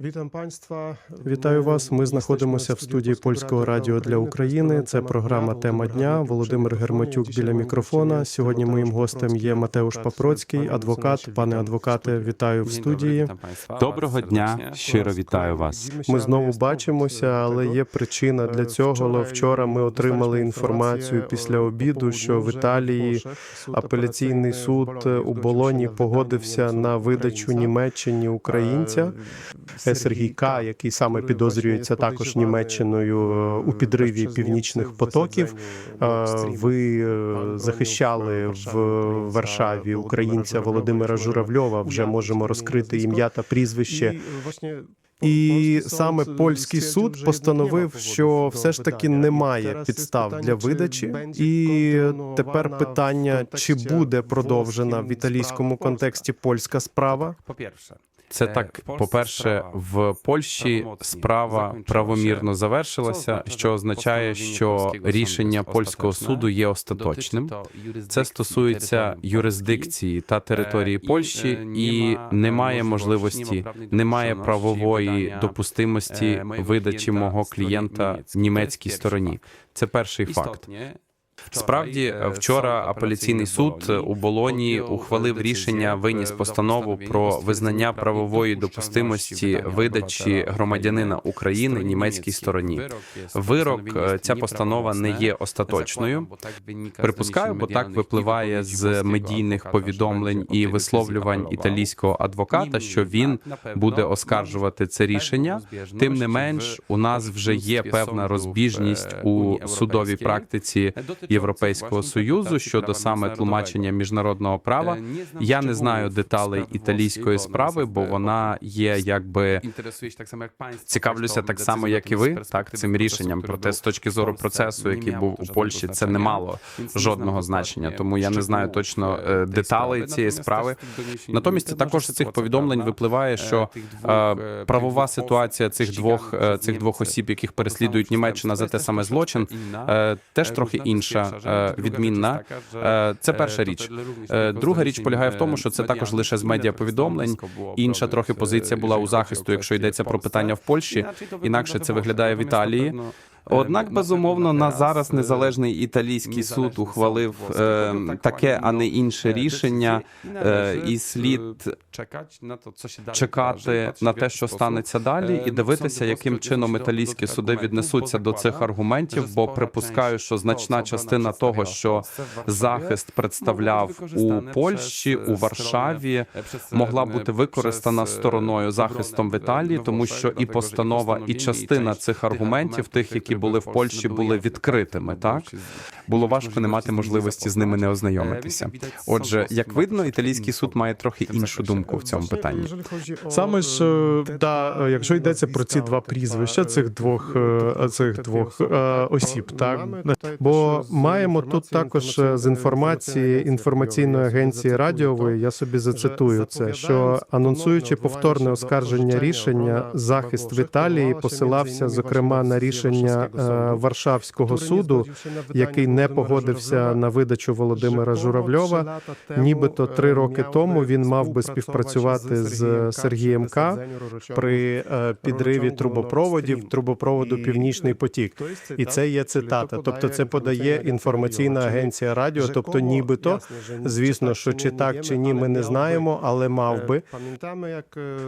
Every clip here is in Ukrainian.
Witam Państwa. Вітаю вас. Ми знаходимося в студії Польського радіо для України. Це програма Тема дня. Володимир Герматюк біля мікрофона. Сьогодні моїм гостем є Матеуш Папроцький, адвокат. Пане адвокате, вітаю в студії. Доброго дня, щиро вітаю вас. Ми знову бачимося, але є причина для цього. Вчора ми отримали інформацію після обіду, що в Італії апеляційний суд у Болоні погодився на видачу Німеччині українця. Сергій К, який саме підозрюється також Німеччиною е, у підриві північних потоків. Е, Ви е, захищали в Варшаві українця Володимира Журавльова. Вже можемо розкрити ім'я та прізвище. І саме польський суд постановив, що все ж таки немає підстав для видачі, і тепер питання: чи буде продовжена в італійському контексті польська справа? По-перше, це так. По-перше, в Польщі справа правомірно завершилася, що означає, що рішення польського суду є остаточним. Це стосується юрисдикції та території Польщі, і немає можливості, немає правової допустимості видачі мого клієнта німецькій стороні. Це перший факт. Справді, вчора апеляційний суд у Болоні ухвалив рішення, виніс постанову про визнання правової допустимості видачі громадянина України німецькій стороні. Вирок е, ця постанова не є остаточною. Припускаю, бо так випливає з медійних повідомлень і висловлювань італійського адвоката, що він буде оскаржувати це рішення. Тим не менш, у нас вже є певна розбіжність у судовій практиці Європейського союзу щодо саме тлумачення міжнародного права. Я не знаю деталей італійської справи, бо вона є якби цікавлюся так само, як і ви, так цим рішенням. Проте з точки зору процесу, який був у Польщі, це не мало жодного значення. Тому я не знаю точно е, деталей цієї справи. Натомість також з цих повідомлень випливає, що е, правова ситуація цих двох е, цих двох осіб, яких переслідують Німеччина за те саме злочин, е, теж трохи інша, е, відмінна. Е, Це перша річ. Е, Друга річ полягає в тому, що це також лише з медіаповідомлень. Інша трохи позиція була у захисту, якщо йдеться про питання в Польщі. Інакше це виглядає в Італії. Однак, безумовно, на зараз незалежний італійський суд ухвалив е, таке, а не інше рішення, е, і слід чекати на те, що станеться далі, і дивитися, яким чином італійські суди віднесуться до цих аргументів. Бо припускаю, що значна частина того, що захист представляв у Польщі, у Варшаві, могла бути використана стороною захистом в Італії, тому що і постанова, і частина цих аргументів, тих, які були в Польщі, були відкритими. Так було важко не мати можливості з ними не ознайомитися. Отже, як видно, італійський суд має трохи іншу думку в цьому питанні. Саме ж е, да, е, якщо йдеться про ці два прізвища цих двох е, цих двох е, осіб, так бо маємо тут також е, з інформації інформаційної агенції радіової. Я собі зацитую це, що анонсуючи повторне оскарження рішення, захист в Італії посилався зокрема на рішення е, Варшавського суду, який не погодився на видачу Володимира Журавльова. Нібито три роки тому він мав би співпрацювати з Сергієм К при е, підриві трубопроводів трубопроводу Північний потік. І це є цитата. Тобто, це подає інформаційна агенція радіо. Тобто, нібито, звісно, що чи так чи ні, ми не знаємо, але мав би.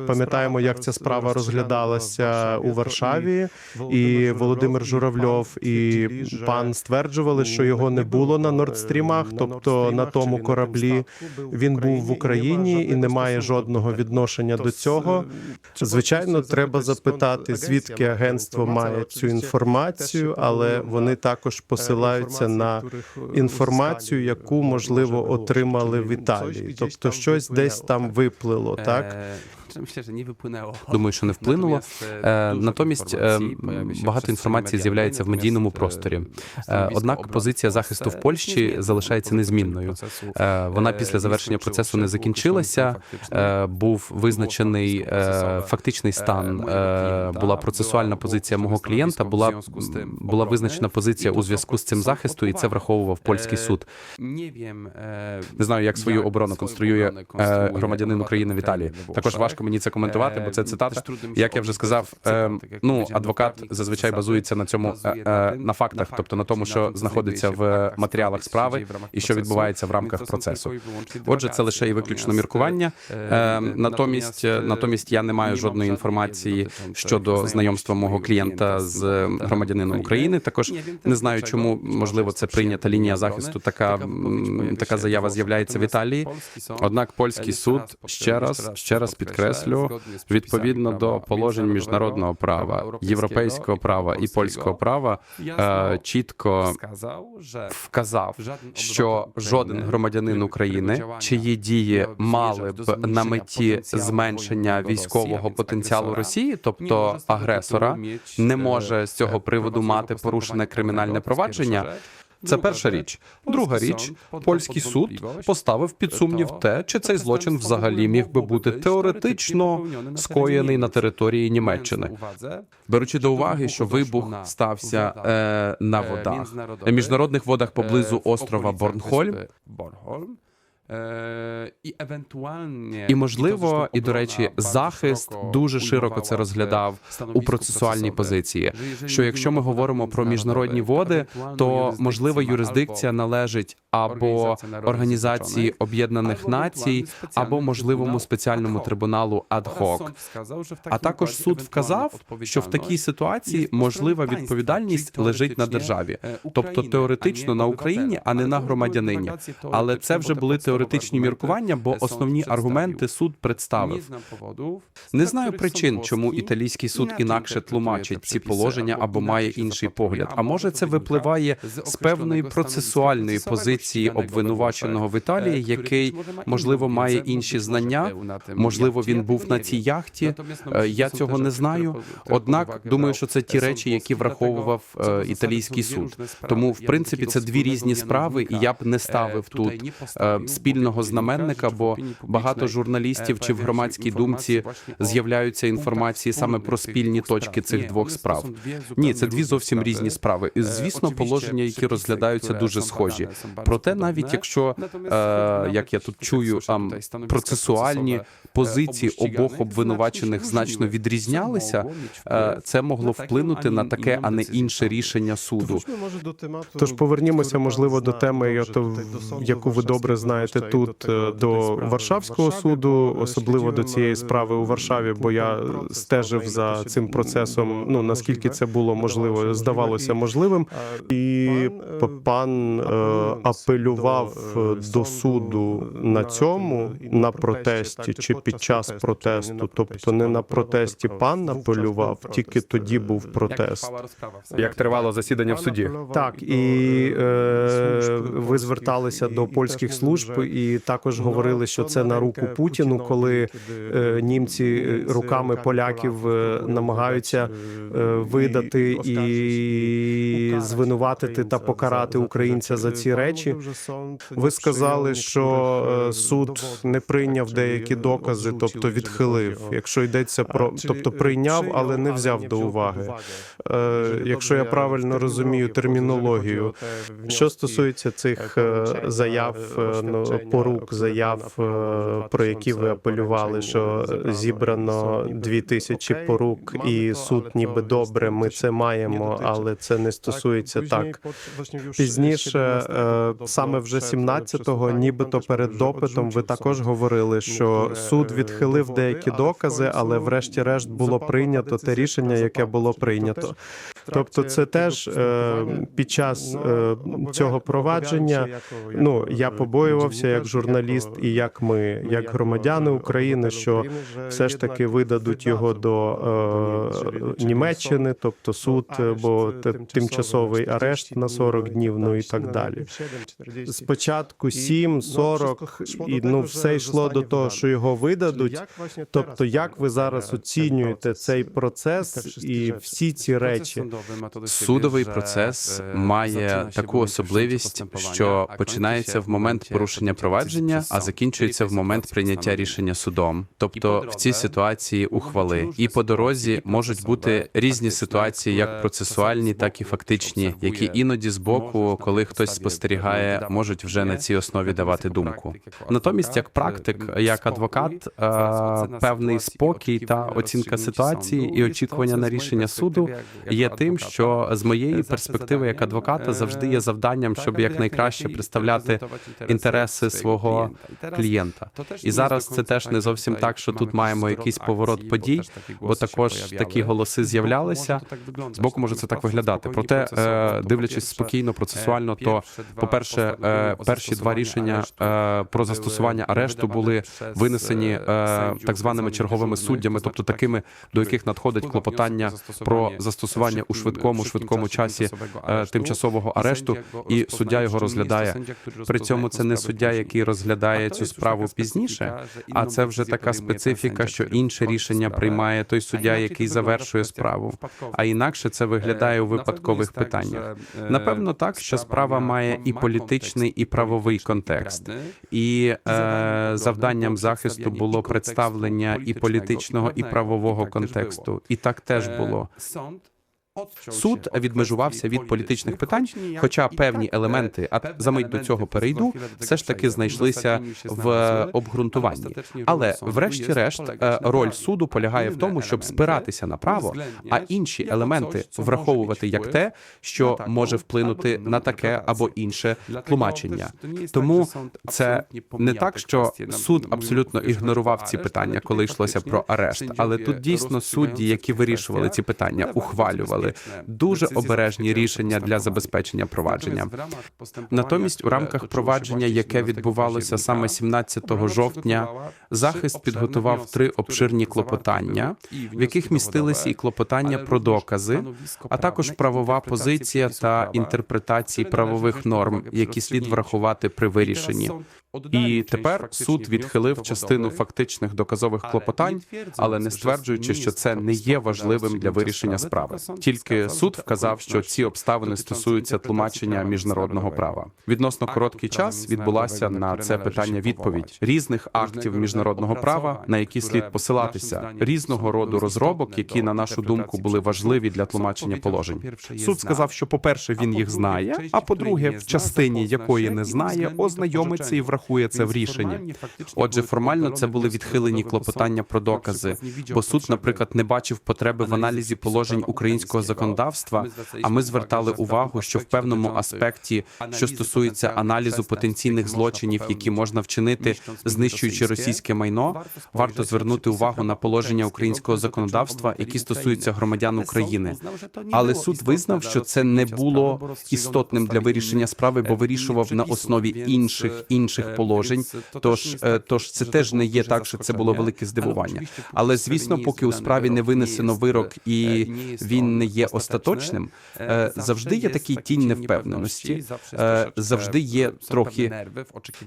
Пам'ятаємо, як ця справа розглядалася у Варшаві, і Володимир Журавльов і пан стверджували, що його не було на Нордстрімах, тобто на тому кораблі. Він був в Україні і не має жодного відношення до цього. Звичайно, треба запитати, звідки агентство має цю інформацію, але вони також посилаються на інформацію, яку можливо отримали в Італії. Тобто, щось десь там виплило, так. Думаю, що не вплинуло. Е, Натомість е, багато інформації з'являється в медійному просторі. Е, Однак позиція захисту в Польщі залишається незмінною. Е, Вона після завершення процесу не закінчилася. Е, Був визначений е, фактичний стан. е, Була процесуальна позиція мого клієнта. Була була визначена позиція у зв'язку з цим захисту, і це враховував польський суд. Не знаю, як свою оборону конструює е, громадянин України в Італії. Також важко важко мені це коментувати, бо це цитата. Як я вже сказав, е, ну адвокат зазвичай базується на цьому е, е, на фактах, тобто на тому, що знаходиться в матеріалах справи і що відбувається в рамках процесу. Отже, це лише і виключно міркування. Е, натомість, натомість я не маю жодної інформації щодо знайомства мого клієнта з громадянином України. Також не знаю, чому можливо це прийнята лінія захисту. Така така заява з'являється в Італії. Однак польський суд ще раз ще раз підкреслю відповідно до положень міжнародного права, європейського права і польського права е, чітко вказав, що жоден громадянин України, чиї дії мали б на меті зменшення військового потенціалу Росії, тобто агресора, не може з цього приводу мати порушене кримінальне провадження. Це перша річ. Друга річ, польський суд поставив під сумнів те, чи цей злочин взагалі міг би бути теоретично скоєний на території Німеччини. Беручи до уваги, що вибух стався е, на водах міжнародних водах поблизу острова Борнхольм. І евентуальні І можливо, і до речі, захист дуже широко це розглядав у процесуальній позиції. Що якщо ми говоримо про міжнародні води, то можлива юрисдикція належить або Організації Об'єднаних Націй, або можливому спеціальному трибуналу ад-хок. А також суд вказав, що в такій ситуації можлива відповідальність лежить на державі, тобто теоретично на Україні, а не на громадянині. Але це вже були теоретичні міркування, бо основні аргументи суд представив. Не знаю причин, чому італійський суд інакше тлумачить ці положення або має інший погляд. А може це випливає з певної процесуальної позиції обвинуваченого в Італії, який можливо має інші знання. Можливо, він був на цій яхті. Е, Я цього не знаю. Однак думаю, що це ті речі, які враховував е, італійський суд. Тому, в принципі, це дві різні справи, і я б не ставив тут е, спільного знаменника, бо багато журналістів чи в громадській думці з'являються інформації саме про спільні точки цих двох справ. Ні, це дві зовсім різні справи. І, Звісно, положення, які розглядаються, дуже схожі. Проте, навіть якщо е, як я тут чую, там процесуальні позиції обох обвинувачених значно відрізнялися, е, це могло вплинути на таке, а не інше рішення суду. Тож повернімося, можливо, до теми, то, яку ви добре знаєте тут е, до Варшавського суду, особливо до цієї справи у Варшаві, бо я стежив за цим процесом. Ну наскільки це було можливо, здавалося можливим, і пан е, апелював до суду на цьому на протесті чи під час протесту, тобто не на протесті пан апелював, тільки тоді був протест. Як тривало засідання в суді? Так, і е, ви зверталися до польських служб і також говорили, що це на руку Путіну, коли е, німці руками поляків е, намагаються е, видати і звинуватити та покарати українця за ці речі. Ви сказали, що е, суд не прийняв деякі докази, тобто відхилив. Якщо йдеться про тобто прийняв, але не взяв до уваги. Е, Якщо я правильно розумію термінологію, що стосується цих е, заяв, е, ну, порук, заяв, е, про які ви апелювали, що зібрано дві тисячі порук, і суд ніби добре, ми це маємо, але це не стосується так. Пізніше, е, саме вже 17-го, нібито перед допитом, ви також говорили, що суд відхилив деякі докази, але врешті-решт було прийнято те рішення, яке було прийнято. Тобто, це теж е, під час е, цього провадження. Ну я побоювався як журналіст і як ми, як громадяни України, що все ж таки видадуть його до е, Німеччини, тобто суд, е, бо тимчасовий арешт на 40 днів, ну і так далі. Спочатку 7, 40, і ну все йшло до того, що його видадуть. Тобто, як ви зараз оцінюєте цей процес і всі ці речі? Судовий процес має таку особливість, що починається в момент порушення забезпечення провадження, а закінчується в момент прийняття рішення судом. Тобто в цій ситуації ухвали. І по дорозі можуть бути різні ситуації, як процесуальні, так і фактичні, які іноді з боку, коли хтось спостерігає, можуть вже на цій основі давати думку. Натомість, як практик, як адвокат, е, певний спокій та оцінка ситуації і очікування на рішення суду є тим, що з моєї перспективи як адвоката завжди є завданням, щоб якнайкраще представляти інтереси свого клієнта. І зараз це теж не зовсім так, що тут маємо якийсь поворот подій, бо також такі голоси з'являлися. З боку може це так виглядати. Проте, е, дивлячись спокійно, процесуально, то по-перше, е, перші два рішення е, про застосування арешту були винесені так званими черговими суддями, тобто такими, до яких надходить клопотання про застосування у швидкому швидкому часі тимчасового арешту, і суддя його розглядає. При цьому це не суддя, який розглядає цю справу пізніше, а це вже така специфіка, що інше рішення приймає той суддя, який завершує справу. А інакше це виглядає у випадкових питаннях. Напевно, так, що справа має і політичний, і правовий контекст. І е, завданням захисту було представлення і політичного, і правового контексту. І так теж було. Суд відмежувався від політичних питань, хоча певні елементи, а за мить до цього перейду, все ж таки знайшлися в обґрунтуванні. Але, врешті-решт, е, роль суду полягає в тому, щоб спиратися на право, а інші елементи враховувати як те, що може вплинути на таке або інше тлумачення. Тому це не так, що суд абсолютно ігнорував ці питання, коли йшлося про арешт, але тут дійсно судді, які вирішували ці питання, ухвалювали дуже обережні рішення для забезпечення провадження. Натомість, у рамках провадження, яке відбувалося саме 17 жовтня, захист підготував три обширні клопотання, в яких містилися і клопотання про докази, а також правова позиція та інтерпретації правових норм, які слід врахувати при вирішенні. І тепер суд відхилив частину фактичних доказових клопотань, але не стверджуючи, що це не є важливим для вирішення справи. Тільки суд вказав, що ці обставини стосуються тлумачення міжнародного права. Відносно короткий час відбулася на це питання відповідь різних актів міжнародного права, на які слід посилатися, різного роду розробок, які на нашу думку були важливі для тлумачення положень. Суд сказав, що, по-перше, він їх знає. А по-друге, в частині якої не знає, ознайомиться і врахує це в рішенні. Отже, формально це були відхилені клопотання про докази, бо суд, наприклад, не бачив потреби в аналізі положень українського законодавства. А ми звертали увагу, що в певному аспекті, що стосується аналізу потенційних злочинів, які можна вчинити, знищуючи російське майно, варто звернути увагу на положення українського законодавства, які стосуються громадян України. Але суд визнав, що це не було істотним для вирішення справи, бо вирішував на основі інших інших положень. Тож, е, тож це теж не є так, що це було велике здивування. Але звісно, поки у справі не винесено вирок і він не є остаточним, е, завжди є такий тінь невпевненості. Е, Завжди є трохи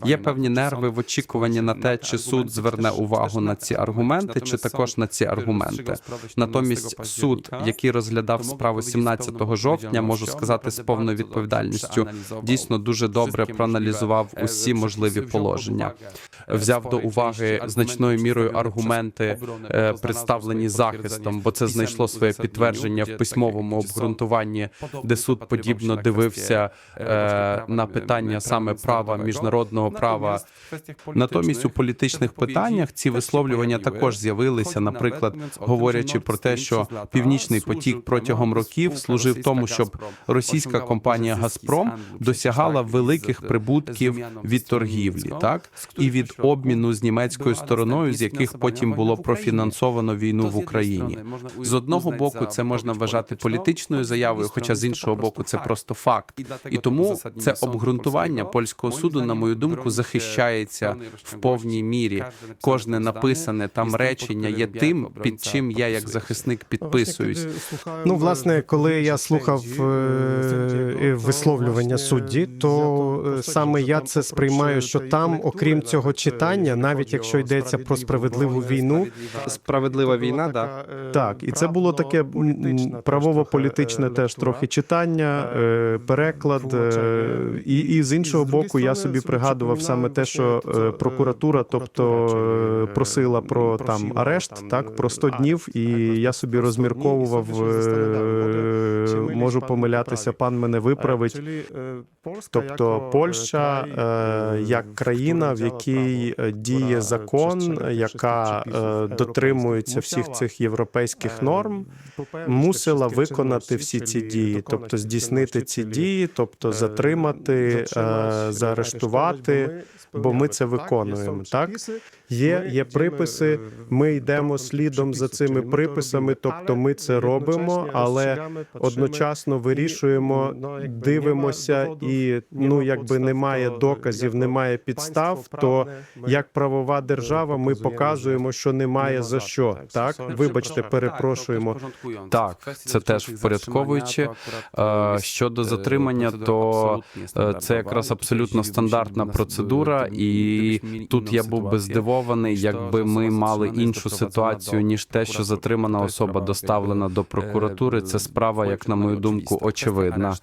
є певні нерви в очікуванні на те, чи суд зверне увагу на ці аргументи, чи також на ці аргументи. Натомість суд, який розглядав справу 17 жовтня, можу сказати з повною відповідальністю, дійсно дуже добре проаналізував усі можливі положення, взяв до уваги значною мірою аргументи, е, представлені захистом, бо це знайшло своє підтвердження в письмовому обґрунтуванні, де суд подібно дивився е, на питання саме права міжнародного права. Натомість у політичних питаннях ці висловлювання також з'явилися, наприклад, говорячи про те, що північний потік протягом років служив тому, щоб російська компанія Газпром досягала великих прибутків від торгівлі, так? І від обміну з німецькою стороною, з яких потім було профінансовано війну в Україні. З одного боку, це можна вважати політичною заявою, хоча з іншого боку, це просто факт. І тому це обґрунтування польського суду, на мою думку, захищається в повній мірі. Кожне написане там речення є тим, під чим я як захисник підписуюсь. Ну, власне, коли я слухав висловлювання судді, то е, саме я це сприймаю, що там, окрім цього читання, навіть якщо йдеться про справедливу війну, Справедлива війна, да. так, і це було таке правово-політичне теж трохи читання, е, переклад. е, І, і з іншого боку, я собі пригадував саме те, що е, прокуратура, тобто е, просила про там арешт, так про 100 днів, і я собі розмірковував, е, можу помилятися, пан мене виправить. Тобто Польща е, як країна, в якій е, діє закон, яка е, дотримується всіх цих європейських норм, мусила виконати всі ці дії, тобто здійснити ці дії, тобто затримати, е, заарештувати, бо ми це виконуємо. Так є, є приписи. Ми йдемо слідом за цими приписами, тобто ми це робимо, але одночасно вирішуємо, дивимося, і ну якби немає доказів, немає підстав, то як правова держава, ми показуємо, що немає за що. Так, вибачте, перепрошуємо. Так, це теж впорядковуючи. Е, Щодо затримання, то е, це якраз абсолютно стандартна процедура, і тут я був би здивований, якби ми мали іншу ситуацію ніж те, що затримана особа доставлена до прокуратури. Це справа, як на мою думку, очевидна.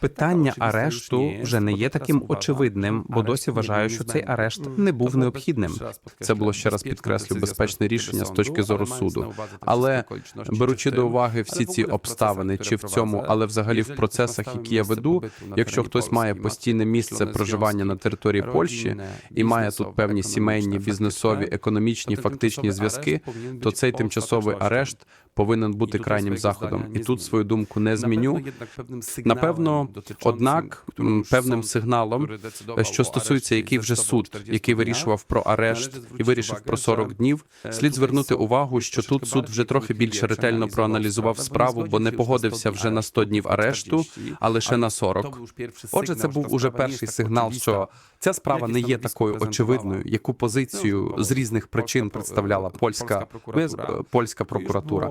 Питання арешту вже не є таким очевидним, бо досі вважаю, що цей арешт не був необхідним. Це було ще раз підкреслю безпечне рішення з точки зору суду. Але беручи до уваги всі ці обставини, чи в цьому, але взагалі в процесах, які я веду, якщо хтось має постійне місце проживання на території Польщі і має тут певні сімейні, бізнесові, економічні, фактичні зв'язки, то цей тимчасовий арешт повинен бути крайнім заходом. І тут свою думку не зміню. Напевно, однак певним сигналом, що стосується, який вже суд, який вирішував про арешт і вирішив про 40 днів, слід звернути увагу, що тут суд вже трохи більше ретельно проаналізував справу, бо не погодився вже на 100 днів арешту, а лише на 40. Отже, це був уже перший сигнал, що ця справа не є такою очевидною, яку позицію з різних причин представляла польська е, польська прокуратура.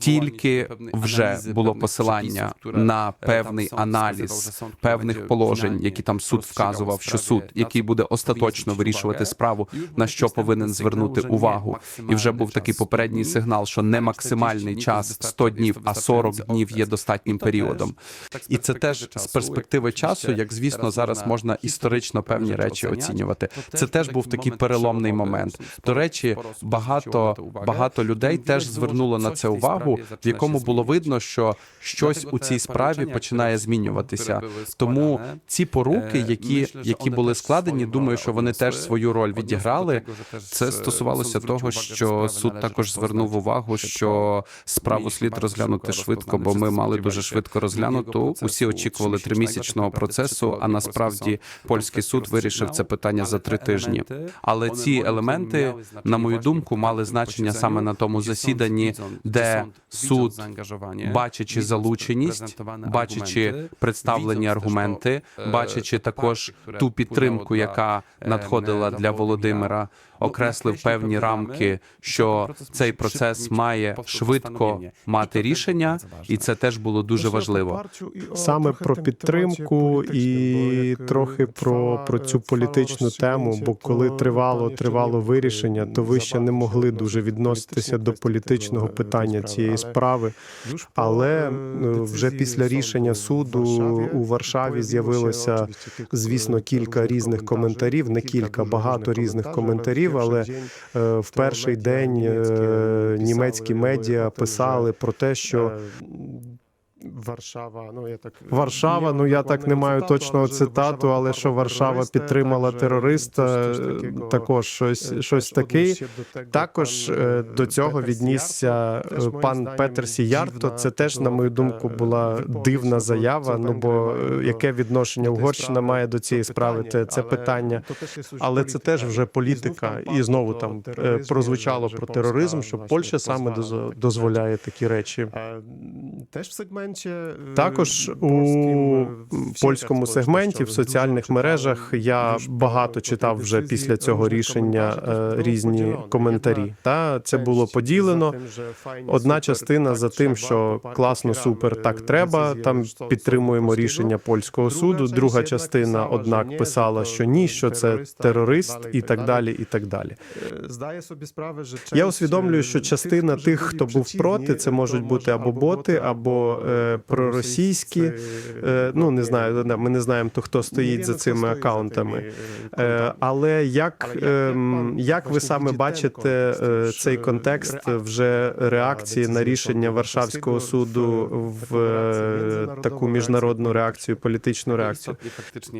Тільки вже було посилання на певний аналіз певних положень, які там суд вказував, що суд, який буде остаточно вирішувати справу, на що повинен звернути увагу, і вже був такий попередній сигнал, що не максимальний час 100 днів, а 40 днів є достатнім періодом. І це теж з перспективи часу, як звісно, зараз можна історично певні речі оцінювати. Це теж був такий переломний момент. До речі, багато багато людей теж звернуло на це увагу, в якому було видно, що щось у цій справі починає змінюватися. Тому ці поруки, які, які були складені, думаю, що вони теж свою роль відіграли. Це стосувалося того, що суд також звернув увагу, що справу слід розглянути швидко, бо ми мали дуже швидко розглянуту. Усі очікували тримісячного процесу. А насправді польський суд вирішив це питання за три тижні. Але ці елементи, на мою думку, мали значення саме на тому засіданні, де суд, бачачи залученість, бачачи представлені аргументи, бачачи також ту підтримку, яка надходила для Володимира, окреслив певні рамки, що цей процес має швидко мати рішення, і це теж було дуже важливо. саме про підтримку і трохи про, про цю політичну тему. Бо коли тривало тривало вирішення, то ви ще не могли дуже відноситися до політичного питання цієї справи. Але е, вже після рішення суду у Варшаві з'явилося, звісно, кілька різних коментарів, не кілька, багато різних коментарів. Але е, в перший день е, німецькі медіа писали про те, що Варшава, ну я так Варшава, ну я так не маю точного цитату, але що Варшава підтримала терориста, також щось щось таке. Також е, до цього віднісся е, пан Петер Сіярто. Це теж, на мою думку, була дивна заява. Ну бо е, яке відношення Угорщина має до цієї справи? Це це питання. Але це теж вже політика, і знову там е, прозвучало про тероризм, що Польща саме доз- дозволяє такі речі. Теж в сегменті Також у польському сегменті в соціальних мережах я багато читав вже після цього рішення е, різні коментарі. Та це було поділено. Одна частина за тим, що класно, супер, так треба. Там підтримуємо рішення польського суду. Друга частина, однак, писала, що ні, що це терорист, і так далі. І так далі. Я усвідомлюю, що частина тих, хто був проти, це можуть бути або боти, або е, проросійські. Е, ну не знаю, да, ми не знаємо, то хто стоїть за цими акаунтами. Е, але як, е, як ви саме бачите е, цей контекст вже реакції на рішення Варшавського суду в е, таку міжнародну реакцію, політичну реакцію?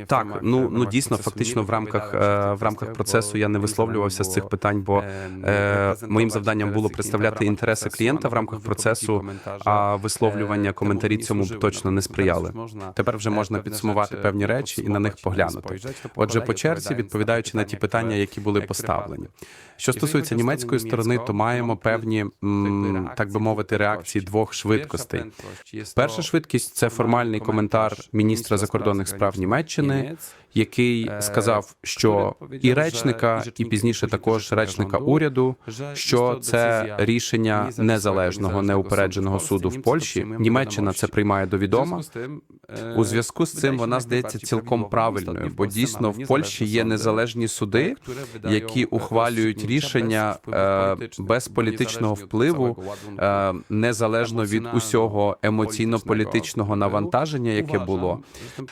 Так, ну ну дійсно, фактично в рамках е, в рамках процесу я не висловлювався з цих питань, бо е, моїм завданням було представляти інтереси клієнта в рамках процесу, а висловлювання коментарі цьому б точно не сприяли. Тепер вже можна підсумувати певні речі і на них поглянути. Отже, по черзі, відповідаючи на ті питання, які були поставлені. Що стосується німецької сторони, то маємо певні, м, так би мовити, реакції двох швидкостей. Перша швидкість це формальний коментар міністра закордонних справ Німеччини, який сказав, що і речника, і пізніше також речника уряду, що це рішення незалежного неупередженого суду в Польщі. Німеччина це приймає до відома. У зв'язку з цим вона здається цілком правильною, бо дійсно в Польщі є незалежні суди, які ухвалюють рішення е, без політичного впливу, е, незалежно від усього емоційно-політичного навантаження, яке було.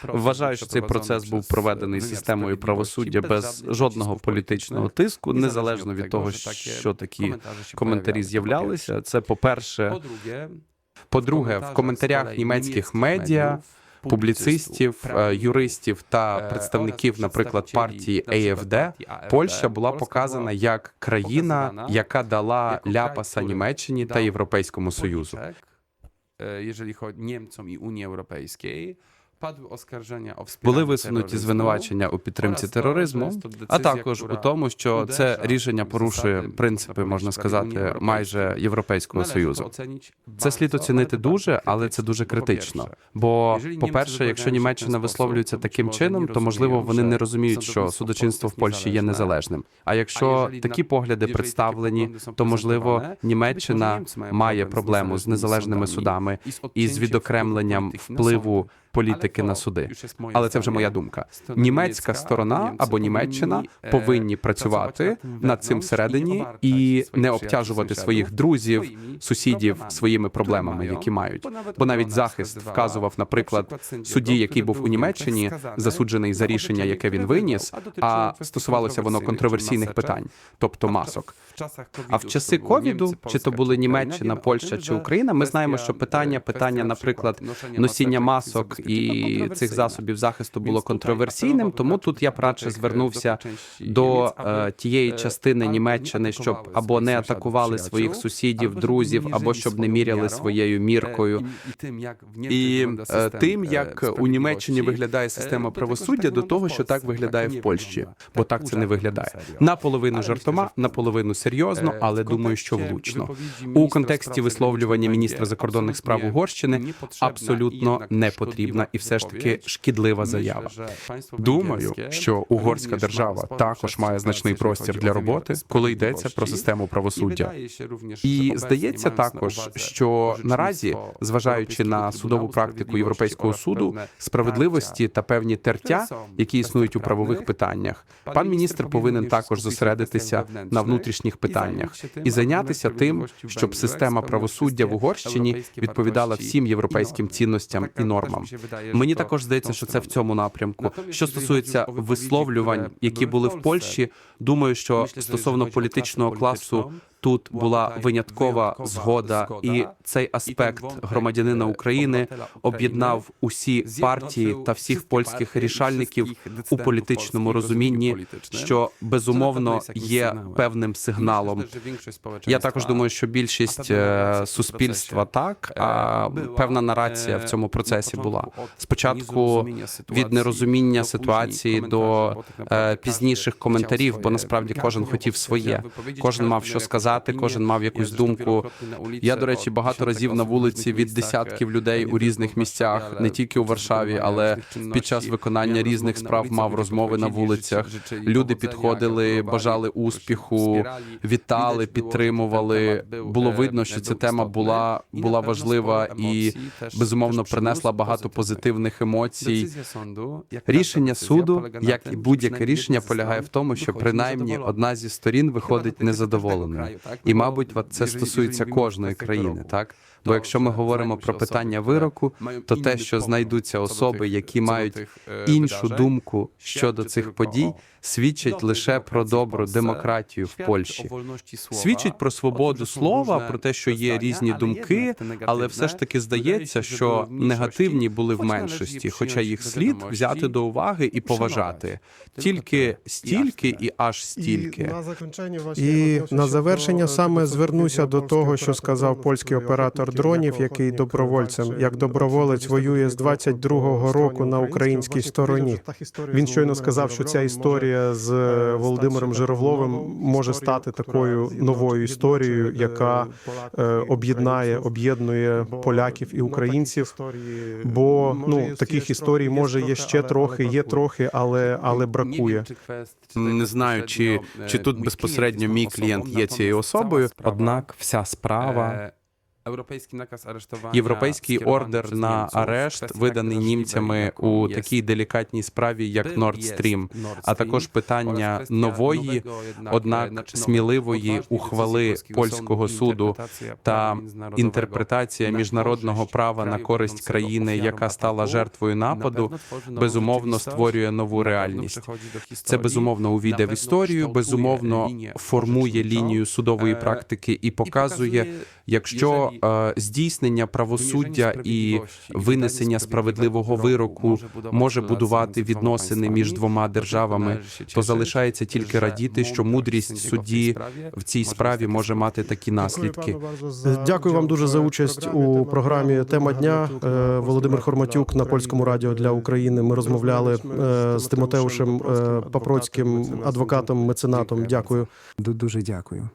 Вважаю, що цей процес був проведений системою правосуддя без жодного політичного тиску, незалежно від того, що такі коментарі з'являлися. Це по перше. По-друге, в коментарях німецьких медіа, публіцистів, е, юристів та представників, наприклад, партії АФД, Польща була показана як країна, яка дала ляпаса Німеччині та Європейському Союзу. Jeżeli chodzi Niemcom i Unii Були висунуті звинувачення у підтримці тероризму, а також у тому, що це рішення порушує принципи, можна сказати, майже Європейського союзу. Це слід оцінити дуже, але це дуже критично. Бо, по-перше, якщо Німеччина висловлюється таким чином, то можливо вони не розуміють, що судочинство в Польщі є незалежним. А якщо такі погляди представлені, то можливо Німеччина має проблему з незалежними судами і з відокремленням впливу політики на суди. Але це вже моя думка. Німецька сторона або Німеччина повинні працювати над цим всередині і не обтяжувати своїх друзів, сусідів своїми проблемами, які мають. Бо навіть захист вказував, наприклад, судді, який був у Німеччині, засуджений за рішення, яке він виніс, а стосувалося воно контроверсійних питань, тобто масок. А в часи ковіду, чи то були Німеччина, Польща чи Україна, ми знаємо, що питання, питання, наприклад, носіння масок і цих засобів захисту було контроверсійним. Тому тут я б радше звернувся до е, тієї частини Німеччини, щоб або не атакували своїх сусідів, друзів, або щоб не міряли своєю міркою. І е, тим, як у Німеччині виглядає система правосуддя, до того, що так виглядає в Польщі, бо так це не виглядає. Наполовину жартома, наполовину серйозно, але думаю, що влучно. У контексті висловлювання міністра закордонних справ Угорщини абсолютно не потрібна і все ж таки шкідлива заява. Думаю, що угорська держава також має значний простір для роботи, коли йдеться про систему правосуддя. І здається також, що наразі, зважаючи на судову практику Європейського суду, справедливості та певні тертя, які існують у правових питаннях, пан міністр повинен також зосередитися на внутрішніх питаннях і зайнятися тим, щоб система правосуддя в Угорщині відповідала всім європейським цінностям і нормам. Мені також здається, що це в цьому напрямку. Що стосується висловлювань, які були в Польщі, думаю, що стосовно політичного класу. Тут була виняткова згода, і цей аспект громадянина України об'єднав усі партії та всіх польських рішальників у політичному розумінні, що безумовно є певним сигналом. Я також думаю, що більшість е, суспільства так, а певна нарація в цьому процесі була. спочатку від нерозуміння ситуації до е, пізніших коментарів, бо насправді кожен хотів своє, кожен мав що сказати сказати, кожен мав якусь думку. Я, до речі, багато разів на вулиці від десятків людей у різних місцях, не тільки у Варшаві, але під час виконання різних справ мав розмови на вулицях. Люди підходили, бажали успіху, вітали, підтримували. Було видно, що ця тема була, була важлива і безумовно принесла багато позитивних емоцій. Рішення суду, як і будь-яке рішення, полягає в тому, що принаймні одна зі сторін виходить незадоволеною. І, мабуть, це стосується кожної країни, так? Бо якщо ми говоримо про питання вироку, то те, що знайдуться особи, які мають іншу думку щодо цих подій, свідчить лише про добру демократію в Польщі. Свідчить про свободу слова, про те, що є різні думки, але все ж таки здається, що негативні були в меншості, хоча їх слід взяти до уваги і поважати. Тільки стільки і аж стільки. І на завершення саме звернуся до того, що сказав польський оператор дронів, який добровольцем, як доброволець воює з 22-го року на українській стороні. Він щойно сказав, що ця історія з е, Володимиром Жиравловим може стати такою новою історією, яка е, об'єднає, об'єднує поляків і українців. Бо ну таких історій може є ще трохи, є трохи, але але бракує. Не знаю, чи, чи тут безпосередньо мій клієнт є цією особою, однак вся справа. Європейський наказ арештування європейський ордер на арешт виданий німцями у такій делікатній справі, як Nord Stream, а також питання нової, однак сміливої ухвали польського суду та інтерпретація міжнародного права на користь країни, яка стала жертвою нападу, безумовно створює нову реальність. Це безумовно увійде в історію, безумовно формує лінію судової практики і показує, якщо е, здійснення правосуддя і винесення справедливого вироку може будувати відносини між двома державами, то залишається тільки радіти, що мудрість судді в цій справі може мати такі наслідки. Дякую вам дуже за участь у програмі Тема дня. Е, Володимир Хорматюк на польському радіо для України. Ми розмовляли е, з Тимотеушем е, Папроцьким, адвокатом, меценатом. Дякую. Дуже дякую.